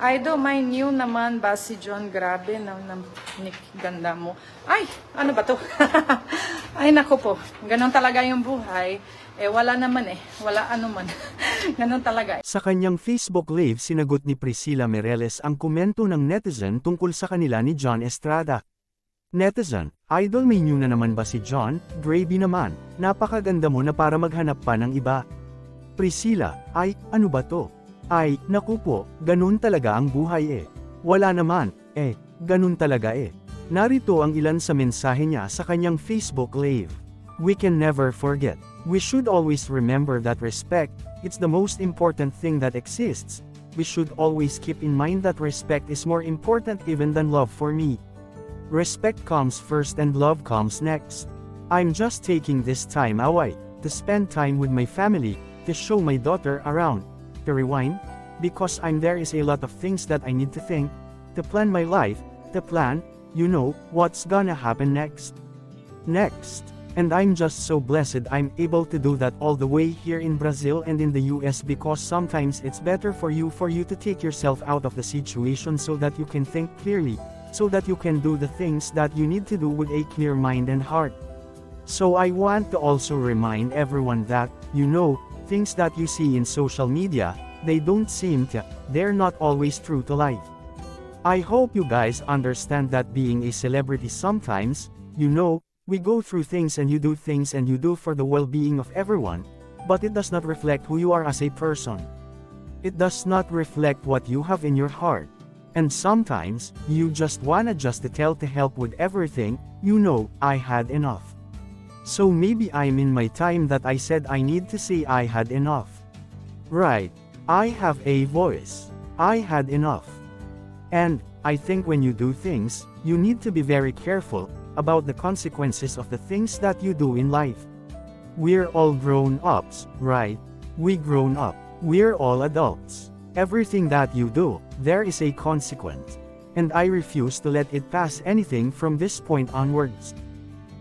Idol, may new naman ba si John? Grabe, na, na, Nick, ganda mo. Ay, ano ba to? Ay, nako po. Ganon talaga yung buhay. Eh, wala naman eh. Wala ano man. Ganon talaga. Sa kanyang Facebook Live sinagot ni Priscilla Mireles ang komento ng netizen tungkol sa kanila ni John Estrada. Netizen, idol may new na naman ba si John? Gravy naman, napakaganda mo na para maghanap pa ng iba. Priscilla, ay, ano ba to? Ay, naku po, ganun talaga ang buhay eh. Wala naman, eh, ganun talaga eh. Narito ang ilan sa mensahe niya sa kanyang Facebook Live. We can never forget. We should always remember that respect, it's the most important thing that exists. We should always keep in mind that respect is more important even than love for me. Respect comes first and love comes next. I'm just taking this time away to spend time with my family, to show my daughter around, to rewind, because I'm there is a lot of things that I need to think, to plan my life, to plan, you know, what's gonna happen next. Next. And I'm just so blessed I'm able to do that all the way here in Brazil and in the US because sometimes it's better for you for you to take yourself out of the situation so that you can think clearly, so that you can do the things that you need to do with a clear mind and heart. So I want to also remind everyone that, you know, things that you see in social media, they don't seem to, they're not always true to life. I hope you guys understand that being a celebrity sometimes, you know, we go through things and you do things and you do for the well-being of everyone, but it does not reflect who you are as a person. It does not reflect what you have in your heart. And sometimes, you just wanna just tell to help with everything, you know, I had enough. So maybe I'm in my time that I said I need to say I had enough. Right. I have a voice. I had enough. And, I think when you do things, you need to be very careful about the consequences of the things that you do in life. We're all grown ups, right? We grown up. We're all adults. Everything that you do, there is a consequence. And I refuse to let it pass anything from this point onwards.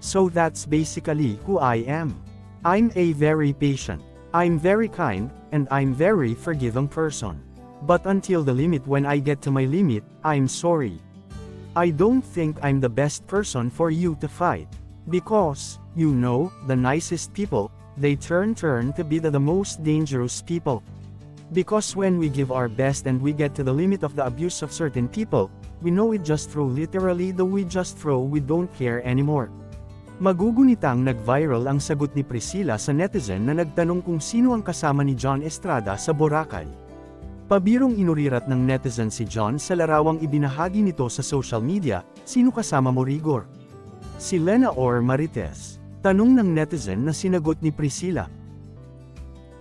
So that's basically who I am. I'm a very patient, I'm very kind, and I'm very forgiving person. But until the limit when I get to my limit, I'm sorry. I don't think I'm the best person for you to fight. Because, you know, the nicest people, they turn turn to be the, the most dangerous people. Because when we give our best and we get to the limit of the abuse of certain people, we know it just throw literally the we just throw we don't care anymore. Magugunitang nag-viral ang sagot ni Priscilla sa netizen na nagtanong kung sino ang kasama ni John Estrada sa Boracay. Pabirong inurirat ng netizen si John sa larawang ibinahagi nito sa social media, sino kasama mo Rigor? Si Lena or Marites? Tanong ng netizen na sinagot ni Priscilla,